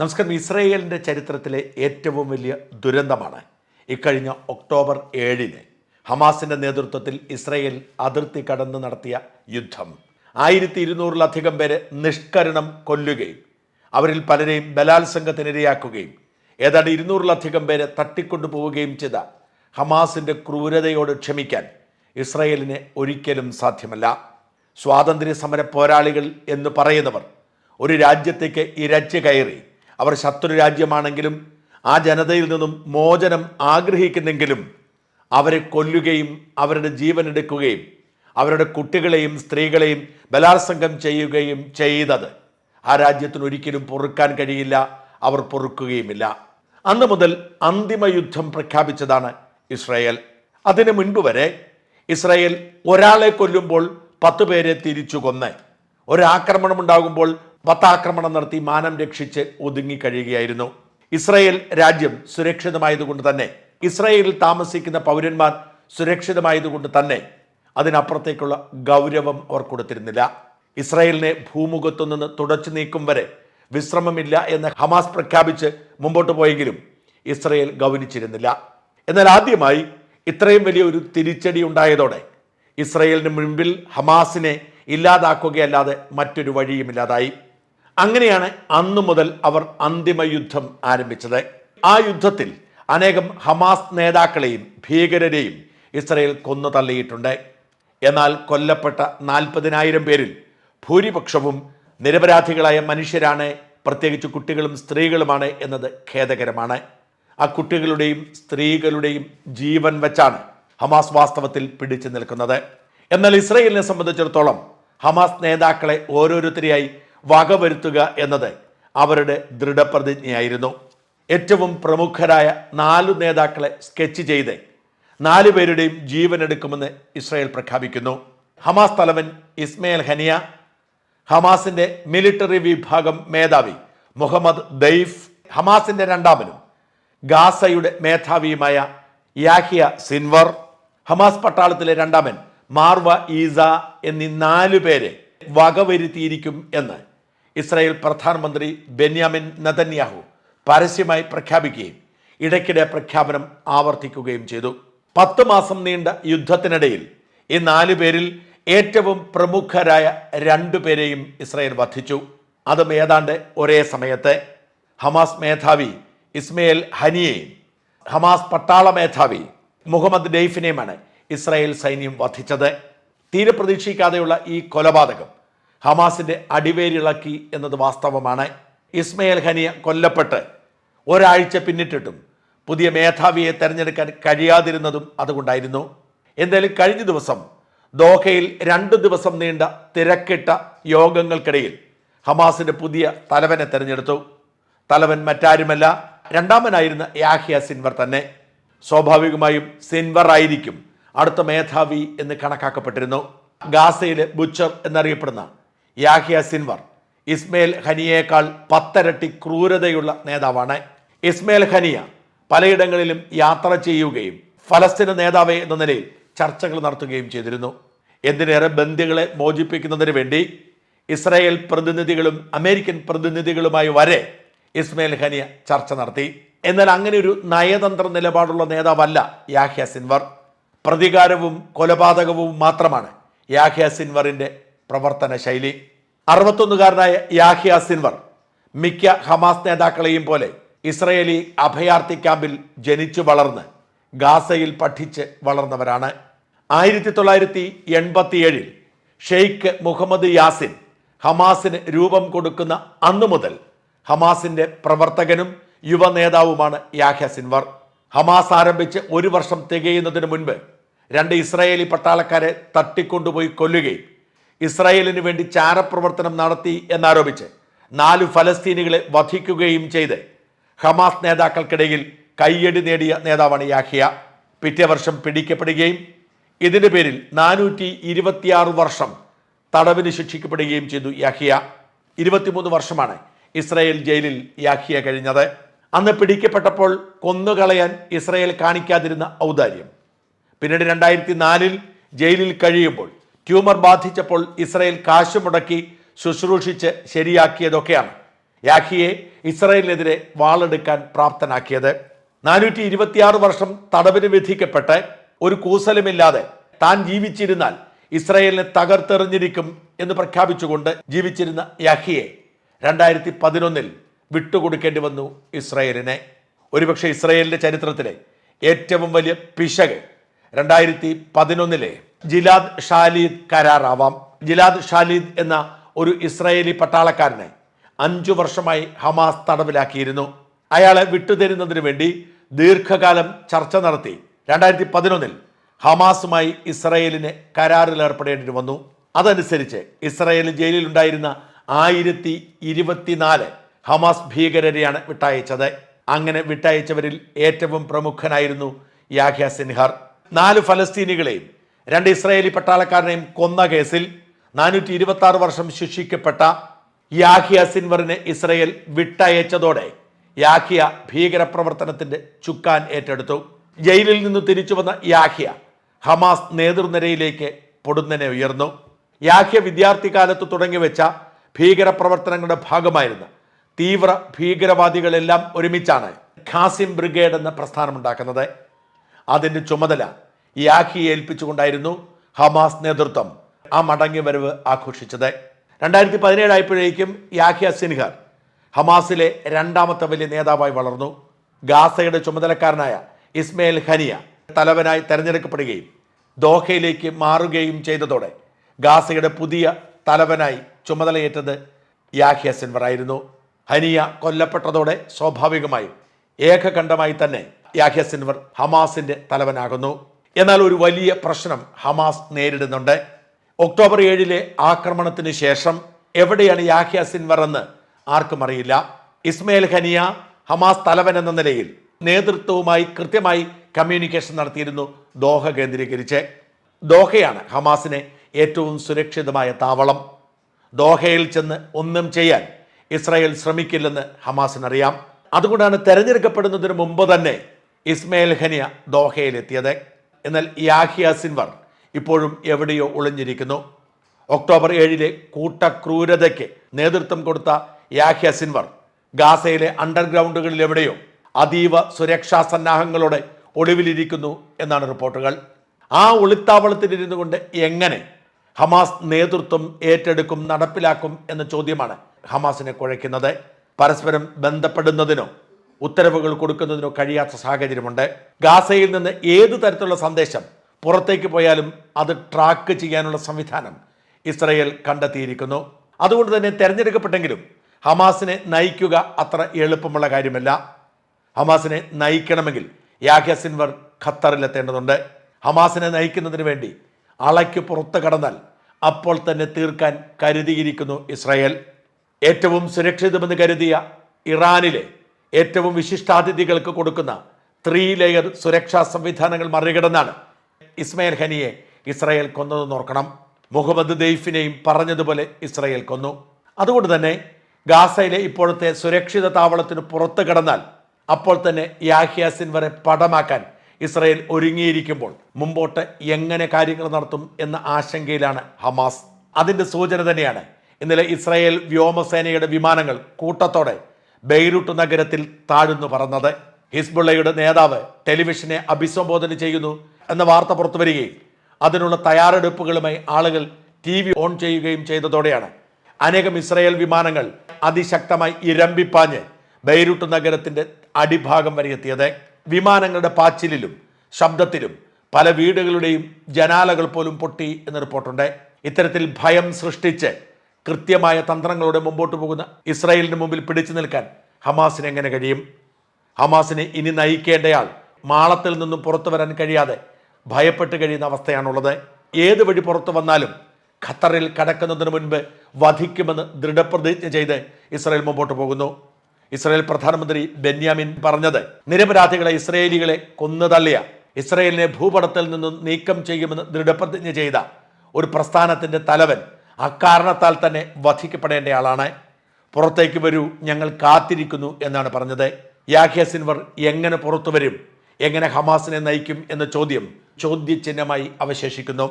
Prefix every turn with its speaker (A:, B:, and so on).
A: നമസ്കാരം. ഇസ്രയേലിന്റെ ചരിത്രത്തിലെ ഏറ്റവും വലിയ ദുരന്തമാണ് ഇക്കഴിഞ്ഞ ഒക്ടോബർ ഏഴിന് ഹമാസിന്റെ നേതൃത്വത്തിൽ ഇസ്രയേൽ അതിർത്തി കടന്ന് നടത്തിയ യുദ്ധം. ആയിരത്തി ഇരുന്നൂറിലധികം പേരെ നിഷ്കരണം കൊല്ലുകയും അവരിൽ പലരെയും ബലാത്സംഗത്തിനിരയാക്കുകയും ഏതാണ്ട് ഇരുന്നൂറിലധികം പേരെ തട്ടിക്കൊണ്ടുപോവുകയും ചെയ്ത ഹമാസിന്റെ ക്രൂരതയോട് ക്ഷമിക്കാൻ ഇസ്രയേലിന് ഒരിക്കലും സാധ്യമല്ല. സ്വാതന്ത്ര്യ സമര പോരാളികൾ എന്ന് പറയുന്നവർ ഒരു രാജ്യത്തേക്ക് ഇരച്ചു കയറി അവർ ശത്രു രാജ്യമാണെങ്കിലും ആ ജനതയിൽ നിന്നും മോചനം ആഗ്രഹിക്കുന്നെങ്കിലും അവരെ കൊല്ലുകയും അവരുടെ ജീവൻ എടുക്കുകയും അവരുടെ കുട്ടികളെയും സ്ത്രീകളെയും ബലാത്സംഗം ചെയ്യുകയും ചെയ്തത്. ആ രാജ്യത്തിന് ഒരിക്കലും പൊറുക്കാൻ കഴിയില്ല. അവർ പൊറുക്കുകയുമില്ല. അന്ന് മുതൽ അന്തിമ യുദ്ധം പ്രഖ്യാപിച്ചതാണ് ഇസ്രായേൽ. അതിനു മുൻപ് വരെ ഇസ്രായേൽ ഒരാളെ കൊല്ലുമ്പോൾ പത്ത് പേരെ തിരിച്ചു കൊന്ന്. ഒരാക്രമണം ഉണ്ടാകുമ്പോൾ പത്താക്രമണം നടത്തി മാനം രക്ഷിച്ച് ഒതുങ്ങിക്കഴിയുകയായിരുന്നു ഇസ്രായേൽ രാജ്യം സുരക്ഷിതമായതുകൊണ്ട് തന്നെ ഇസ്രായേലിൽ താമസിക്കുന്ന പൗരന്മാർ സുരക്ഷിതമായതുകൊണ്ട് തന്നെ അതിനപ്പുറത്തേക്കുള്ള ഗൗരവം അവർ കൊടുത്തിരുന്നില്ല. ഇസ്രായേലിനെ ഭൂമുഖത്തു നിന്ന് തുടച്ചു നീക്കും വരെ വിശ്രമമില്ല എന്ന് ഹമാസ് പ്രഖ്യാപിച്ച് മുമ്പോട്ട് പോയെങ്കിലും ഇസ്രയേൽ ഗൗനിച്ചിരുന്നില്ല. എന്നാൽ ആദ്യമായി ഇത്രയും വലിയ ഒരു തിരിച്ചടി ഉണ്ടായതോടെ ഇസ്രയേലിന് മുൻപിൽ ഹമാസിനെ ഇല്ലാതാക്കുകയല്ലാതെ മറ്റൊരു വഴിയുമില്ലാതായി. അങ്ങനെയാണ് അന്നു മുതൽ അവർ അന്തിമ യുദ്ധം ആരംഭിച്ചത്. ആ യുദ്ധത്തിൽ അനേകം ഹമാസ് നേതാക്കളെയും ഭീകരരെയും ഇസ്രയേൽ കൊന്നു തള്ളിയിട്ടുണ്ട്. എന്നാൽ കൊല്ലപ്പെട്ട നാൽപ്പതിനായിരം പേരിൽ ഭൂരിപക്ഷവും നിരപരാധികളായ മനുഷ്യരാണ് പ്രത്യേകിച്ച് കുട്ടികളും സ്ത്രീകളുമാണ് എന്നത് ഖേദകരമാണ്. ആ കുട്ടികളുടെയും സ്ത്രീകളുടെയും ജീവൻ വെച്ചാണ് ഹമാസ് വാസ്തവത്തിൽ പിടിച്ചു നിൽക്കുന്നത്. എന്നാൽ ഇസ്രയേലിനെ സംബന്ധിച്ചിടത്തോളം ഹമാസ് നേതാക്കളെ ഓരോരുത്തരെയായി വകവരുത്തുക എന്നത് അവരുടെ ദൃഢപ്രതിജ്ഞയായിരുന്നു. ഏറ്റവും പ്രമുഖരായ നാലു നേതാക്കളെ സ്കെച്ച് ചെയ്ത് നാലു പേരുടെയും ജീവൻ എടുക്കുമെന്ന് ഇസ്രായേൽ പ്രഖ്യാപിക്കുന്നു. ഹമാസ് തലവൻ ഇസ്മയിൽ ഹനിയ ഹമാസിന്റെ മിലിറ്ററി വിഭാഗം മേധാവി മുഹമ്മദ് ദൈഫ് ഹമാസിന്റെ രണ്ടാമനും ഗാസയുടെ മേധാവിയുമായ യാഹിയ സിൻവർ ഹമാസ് പട്ടാളത്തിലെ രണ്ടാമൻ മാർവ ഈസ എന്നീ നാലു പേരെ വകവരുത്തിയിരിക്കും എന്ന് ഇസ്രായേൽ പ്രധാനമന്ത്രി ബെന്യാമിൻ നതന്യാഹു പരസ്യമായി പ്രഖ്യാപിക്കുകയും ഇടയ്ക്കിടെ പ്രഖ്യാപനം ആവർത്തിക്കുകയും ചെയ്തു. പത്ത് മാസം നീണ്ട യുദ്ധത്തിനിടയിൽ ഈ നാലു പേരിൽ ഏറ്റവും പ്രമുഖരായ രണ്ടു പേരെയും ഇസ്രായേൽ വധിച്ചു. അതും ഏതാണ്ട് ഒരേ സമയത്ത്. ഹമാസ് മേധാവി ഇസ്മയിൽ ഹനിയെയും ഹമാസ് പട്ടാള മേധാവി മുഹമ്മദ് ഡെയ്ഫിനെയുമാണ് ഇസ്രായേൽ സൈന്യം വധിച്ചത്. തീരെ പ്രതീക്ഷിക്കാതെയുള്ള ഈ കൊലപാതകം ഹമാസിന്റെ അടിവേരിളക്കി എന്നത് വാസ്തവമാണ്. ഇസ്മയിൽ ഹനിയ കൊല്ലപ്പെട്ട് ഒരാഴ്ച പിന്നിട്ടിട്ടും പുതിയ മേധാവിയെ തെരഞ്ഞെടുക്കാൻ കഴിയാതിരുന്നതും അതുകൊണ്ടായിരുന്നു. എന്തായാലും കഴിഞ്ഞ ദിവസം ദോഹയിൽ രണ്ട് ദിവസം നീണ്ട തിരക്കിട്ട യോഗങ്ങൾക്കിടയിൽ ഹമാസിന്റെ പുതിയ തലവനെ തെരഞ്ഞെടുത്തു. തലവൻ മറ്റാരുമല്ല രണ്ടാമനായിരുന്ന യാഹിയ സിൻവർ തന്നെ. സ്വാഭാവികമായും സിൻവർ ആയിരിക്കും അടുത്ത മേധാവി എന്ന് കണക്കാക്കപ്പെട്ടിരുന്നു. ഗാസയിലെ ബുച്ചർ എന്നറിയപ്പെടുന്ന യാഹിയ സിൻവർ ഇസ്മയിൽ ഹനിയേക്കാൾ പത്തരട്ടി ക്രൂരതയുള്ള നേതാവാണ്. ഇസ്മയിൽ ഹനിയ പലയിടങ്ങളിലും യാത്ര ചെയ്യുകയും ഫലസ്തീന നേതാവ് എന്ന നിലയിൽ ചർച്ചകൾ നടത്തുകയും ചെയ്തിരുന്നു. എന്തിനേറെ ബന്ധികളെ മോചിപ്പിക്കുന്നതിന് വേണ്ടി ഇസ്രായേൽ പ്രതിനിധികളും അമേരിക്കൻ പ്രതിനിധികളുമായി വരെ ഇസ്മയിൽ ഖനിയ ചർച്ച നടത്തി. എന്നാൽ അങ്ങനെ ഒരു നയതന്ത്ര നിലപാടുള്ള നേതാവല്ല യാഹ്യ സിൻവർ. പ്രതികാരവും കൊലപാതകവും മാത്രമാണ് യാഹ്യ സിൻവറിന്റെ പ്രവർത്തന ശൈലി. അറുപത്തൊന്നുകാരനായ യാഹിയ സിൻവർ മിക്ക ഹമാസ് നേതാക്കളെയും പോലെ ഇസ്രയേലി അഭയാർത്ഥി ക്യാമ്പിൽ ജനിച്ചു വളർന്ന് ഗാസയിൽ പഠിച്ച് വളർന്നവരാണ്. ആയിരത്തി തൊള്ളായിരത്തി എൺപത്തിയേഴിൽ ഷെയ്ഖ് മുഹമ്മദ് യാസിൻ ഹമാസിന് രൂപം കൊടുക്കുന്ന അന്നു മുതൽ ഹമാസിന്റെ പ്രവർത്തകനും യുവ നേതാവുമാണ് യാഹ്യ സിൻവർ ഹമാസ് ആരംഭിച്ച് ഒരു വർഷം തികയുന്നതിന് മുൻപ് രണ്ട് ഇസ്രായേലി പട്ടാളക്കാരെ തട്ടിക്കൊണ്ടുപോയി കൊല്ലുകയും ഇസ്രായേലിന് വേണ്ടി ചാരപ്രവർത്തനം നടത്തി എന്നാരോപിച്ച് നാല് ഫലസ്തീനികളെ വധിക്കുകയും ചെയ്ത് ഹമാസ് നേതാക്കൾക്കിടയിൽ കയ്യടി നേടിയ നേതാവാണ് യാഹിയ. പിറ്റേ വർഷം പിടിക്കപ്പെടുകയും ഇതിന്റെ പേരിൽ നാനൂറ്റി ഇരുപത്തിയാറ് വർഷം തടവിന് ശിക്ഷിക്കപ്പെടുകയും ചെയ്തു യാഹിയ. ഇരുപത്തിമൂന്ന് വർഷമാണ് ഇസ്രായേൽ ജയിലിൽ യാഹിയ കഴിഞ്ഞത്. അന്ന് പിടിക്കപ്പെട്ടപ്പോൾ കൊന്നുകളയാൻ ഇസ്രായേൽ കാണിക്കാതിരുന്ന ഔദാര്യം. പിന്നീട് രണ്ടായിരത്തി നാലിൽ ജയിലിൽ കഴിയുമ്പോൾ ട്യൂമർ ബാധിച്ചപ്പോൾ ഇസ്രയേൽ കാശ് മുടക്കി ശുശ്രൂഷിച്ച് ശരിയാക്കിയതൊക്കെയാണ് യാഹിയെ ഇസ്രയേലിനെതിരെ വാളെടുക്കാൻ പ്രാപ്തനാക്കിയത്. നാനൂറ്റി ഇരുപത്തിയാറ് വർഷം തടവിന് വിധിക്കപ്പെട്ട് ഒരു കൂസലുമില്ലാതെ താൻ ജീവിച്ചിരുന്നാൽ ഇസ്രയേലിനെ തകർത്തെറിഞ്ഞിരിക്കും എന്ന് പ്രഖ്യാപിച്ചുകൊണ്ട് ജീവിച്ചിരുന്ന യാഹിയെ രണ്ടായിരത്തി പതിനൊന്നിൽ വിട്ടുകൊടുക്കേണ്ടി വന്നു ഇസ്രയേലിനെ. ഒരുപക്ഷെ ഇസ്രായേലിന്റെ ചരിത്രത്തിലെ ഏറ്റവും വലിയ പിശക് രണ്ടായിരത്തി പതിനൊന്നിലെ ജിലാദ് ഷാലിദ് കരാറാവാം. ജിലാദ് ഷാലിദ് എന്ന ഒരു ഇസ്രായേലി പട്ടാളക്കാരനെ അഞ്ചു വർഷമായി ഹമാസ് തടവിലാക്കിയിരുന്നു. അയാളെ വിട്ടുതരുന്നതിനു വേണ്ടി ദീർഘകാലം ചർച്ച നടത്തി. രണ്ടായിരത്തി പതിനൊന്നിൽ ഹമാസുമായി ഇസ്രായേലിന് കരാറിൽ ഏർപ്പെടേണ്ടി വന്നു. അതനുസരിച്ച് ഇസ്രായേൽ ജയിലിലുണ്ടായിരുന്ന ആയിരത്തി ഇരുപത്തിനാല് ഹമാസ് ഭീകരരെയാണ് വിട്ടയച്ചത്. അങ്ങനെ വിട്ടയച്ചവരിൽ ഏറ്റവും പ്രമുഖനായിരുന്നു യാഹ്യ സിൻഹർ. നാല് ഫലസ്തീനികളെയും രണ്ട് ഇസ്രായേലി പട്ടാളക്കാരനെയും കൊന്ന കേസിൽ നാനൂറ്റി ഇരുപത്തി ആറ് വർഷം ശിക്ഷിക്കപ്പെട്ട യാഹിയ സിൻവറിനെ ഇസ്രയേൽ വിട്ടയച്ചതോടെ യാഹിയ ഭീകരപ്രവർത്തനത്തിന്റെ ചുക്കാൻ ഏറ്റെടുത്തു. ജയിലിൽ നിന്ന് തിരിച്ചു വന്ന യാഹിയ ഹമാസ് നേതൃനിരയിലേക്ക് പൊടുന്നനെ ഉയർന്നു. യാഹ്യ വിദ്യാർത്ഥി കാലത്ത് തുടങ്ങിവെച്ച ഭീകരപ്രവർത്തനങ്ങളുടെ ഭാഗമായിരുന്നു തീവ്ര ഭീകരവാദികളെല്ലാം ഒരുമിച്ചാണ് ഖാസിം ബ്രിഗേഡ് എന്ന പ്രസ്ഥാനമുണ്ടാക്കുന്നത്. അതിന്റെ ചുമതല യാഹിയെ ഏൽപ്പിച്ചുകൊണ്ടായിരുന്നു ഹമാസ് നേതൃത്വം ആ മടങ്ങി വരവ് ആഘോഷിച്ചത്. രണ്ടായിരത്തി പതിനേഴായപ്പോഴേക്കും യാഹിയ സിൻഹർ ഹമാസിലെ രണ്ടാമത്തെ വലിയ നേതാവായി വളർന്നു. ഗാസയുടെ ചുമതലക്കാരനായ ഇസ്മയിൽ ഹനിയ തലവനായി തെരഞ്ഞെടുക്കപ്പെടുകയും ദോഹയിലേക്ക് മാറുകയും ചെയ്തതോടെ ഗാസയുടെ പുതിയ തലവനായി ചുമതലയേറ്റത് യാഹ്യ സിൻവർ ആയിരുന്നു ഹനിയ കൊല്ലപ്പെട്ടതോടെ സ്വാഭാവികമായും ഏകകണ്ഠമായി തന്നെ യാഹ്യ സിൻവർ ഹമാസിന്റെ തലവനാകുന്നു. എന്നാൽ ഒരു വലിയ പ്രശ്നം ഹമാസ് നേരിടുന്നുണ്ട്. ഒക്ടോബർ ഏഴിലെ ആക്രമണത്തിന് ശേഷം എവിടെയാണ് യാഹ്യ സിൻവർ എന്ന് ആർക്കും അറിയില്ല. ഇസ്മയിൽ ഖനിയ ഹമാസ് തലവൻ എന്ന നിലയിൽ നേതൃത്വവുമായി കൃത്യമായി കമ്മ്യൂണിക്കേഷൻ നടത്തിയിരുന്നു ദോഹ കേന്ദ്രീകരിച്ച്. ദോഹയാണ് ഹമാസിനെ ഏറ്റവും സുരക്ഷിതമായ താവളം. ദോഹയിൽ ചെന്ന് ഒന്നും ചെയ്യാൻ ഇസ്രായേൽ ശ്രമിക്കില്ലെന്ന് ഹമാസിനറിയാം. അതുകൊണ്ടാണ് തെരഞ്ഞെടുക്കപ്പെടുന്നതിന് മുമ്പ് തന്നെ ഇസ്മയിൽ ഖനിയ ദോഹയിലെത്തിയത്. എന്നാൽ യാഹിയ സിൻവർ ഇപ്പോഴും എവിടെയോ ഒളിഞ്ഞിരിക്കുന്നു. ഒക്ടോബർ ഏഴിലെ കൂട്ടക്രൂരതയ്ക്ക് നേതൃത്വം കൊടുത്ത യാഹ്യ സിൻവർ ഗാസയിലെ അണ്ടർഗ്രൗണ്ടുകളിൽ എവിടെയോ അതീവ സുരക്ഷാ സന്നാഹങ്ങളോടെ ഒളിവിലിരിക്കുന്നു എന്നാണ് റിപ്പോർട്ടുകൾ. ആ ഒളിത്താവളത്തിലിരുന്നു കൊണ്ട് എങ്ങനെ ഹമാസ് നേതൃത്വം ഏറ്റെടുക്കും നടപ്പിലാക്കും എന്ന ചോദ്യമാണ് ഹമാസിനെ കുഴയ്ക്കുന്നത്. പരസ്പരം ബന്ധപ്പെടുന്നതിനോ ഉത്തരവുകൾ കൊടുക്കുന്നതിനോ കഴിയാത്ത സാഹചര്യമുണ്ട്. ഗാസയിൽ നിന്ന് ഏതു തരത്തിലുള്ള സന്ദേശം പുറത്തേക്ക് പോയാലും അത് ട്രാക്ക് ചെയ്യാനുള്ള സംവിധാനം ഇസ്രയേൽ കണ്ടെത്തിയിരിക്കുന്നു. അതുകൊണ്ട് തന്നെ തെരഞ്ഞെടുക്കപ്പെട്ടെങ്കിലും ഹമാസിനെ നയിക്കുക അത്ര എളുപ്പമുള്ള കാര്യമല്ല. ഹമാസിനെ നയിക്കണമെങ്കിൽ യാഹ്യ സിൻവർ ഖത്തറിലെത്തേണ്ടതുണ്ട്. ഹമാസിനെ നയിക്കുന്നതിന് വേണ്ടി അളയ്ക്ക് പുറത്ത് കടന്നാൽ അപ്പോൾ തന്നെ തീർക്കാൻ കരുതിയിരിക്കുന്നു ഇസ്രായേൽ. ഏറ്റവും സുരക്ഷിതമെന്ന് കരുതിയ ഇറാനിലെ ഏറ്റവും വിശിഷ്ടാതിഥികൾക്ക് കൊടുക്കുന്ന ത്രീ ലെയർ സുരക്ഷാ സംവിധാനങ്ങൾ മറികടന്നാണ് ഇസ്മയിൽ ഹനിയെ ഇസ്രായേൽ കൊന്നതെന്ന് ഓർക്കണം. മുഹമ്മദ് ദെയ്ഫിനെയും പറഞ്ഞതുപോലെ ഇസ്രായേൽ കൊന്നു. അതുകൊണ്ട് തന്നെ ഗാസയിലെ ഇപ്പോഴത്തെ സുരക്ഷിത താവളത്തിന് പുറത്ത് കടന്നാൽ അപ്പോൾ തന്നെ യാഹ്യ സിൻവറെ പടമാക്കാൻ ഇസ്രായേൽ ഒരുങ്ങിയിരിക്കുമ്പോൾ മുമ്പോട്ട് എങ്ങനെ കാര്യങ്ങൾ നടത്തും എന്ന ആശങ്കയിലാണ് ഹമാസ്. അതിന്റെ സൂചന തന്നെയാണ് ഇന്നലെ ഇസ്രായേൽ വ്യോമസേനയുടെ വിമാനങ്ങൾ കൂട്ടത്തോടെ ബെയ്റൂട്ട് നഗരത്തിൽ താഴ്ന്നു പറന്നത്. ഹിസ്ബുള്ളയുടെ നേതാവ് ടെലിവിഷനെ അഭിസംബോധന ചെയ്യുന്നു എന്ന വാർത്ത പുറത്തു വരികയും അതിനുള്ള തയ്യാറെടുപ്പുകളുമായി ആളുകൾ ടി വി ഓൺ ചെയ്യുകയും ചെയ്തതോടെയാണ്. അനേകം ഇസ്രായേൽ വിമാനങ്ങൾ അതിശക്തമായി ഇരമ്പിപ്പാഞ്ഞ് ബെയ്റൂട്ട് നഗരത്തിന്റെ അടിഭാഗം വരെ എത്തിയത്. വിമാനങ്ങളുടെ പാച്ചിലിലും ശബ്ദത്തിലും പല വീടുകളുടെയും ജനാലകൾ പോലും പൊട്ടി എന്ന് റിപ്പോർട്ടുണ്ട്. ഇത്തരത്തിൽ ഭയം സൃഷ്ടിച്ച് കൃത്യമായ തന്ത്രങ്ങളോടെ മുമ്പോട്ട് പോകുന്ന ഇസ്രായേലിന് മുമ്പിൽ പിടിച്ചു നിൽക്കാൻ ഹമാസിന് എങ്ങനെ കഴിയും? ഹമാസിനെ ഇനി നയിക്കേണ്ടയാൾ മാളത്തിൽ നിന്നും പുറത്തു വരാൻ കഴിയാതെ ഭയപ്പെട്ട് കഴിയുന്ന അവസ്ഥയാണുള്ളത്. ഏത് വഴി പുറത്തു വന്നാലും ഖത്തറിൽ കടക്കുന്നതിന് മുൻപ് വധിക്കുമെന്ന് ദൃഢപ്രതിജ്ഞ ചെയ്ത് ഇസ്രായേൽ മുമ്പോട്ട് പോകുന്നു. ഇസ്രായേൽ പ്രധാനമന്ത്രി ബെന്യാമിൻ പറഞ്ഞത് നിരപരാധികളെ ഇസ്രയേലികളെ കൊന്നു തള്ളിയ ഇസ്രയേലിനെ ഭൂപടത്തിൽ നിന്നും നീക്കം ചെയ്യുമെന്ന് ദൃഢപ്രതിജ്ഞ ചെയ്ത ഒരു പ്രസ്ഥാനത്തിന്റെ തലവൻ അക്കാരണത്താൽ തന്നെ വധിക്കപ്പെടേണ്ടയാളാണ് പുറത്തേക്ക് വരൂ ഞങ്ങൾ കാത്തിരിക്കുന്നു എന്നാണ് പറഞ്ഞത്. യാഹ്യ സിൻവർ എങ്ങനെ പുറത്തു വരും എങ്ങനെ ഹമാസിനെ നയിക്കും എന്ന ചോദ്യം ചോദ്യചിഹ്നമായി അവശേഷിക്കുന്നു.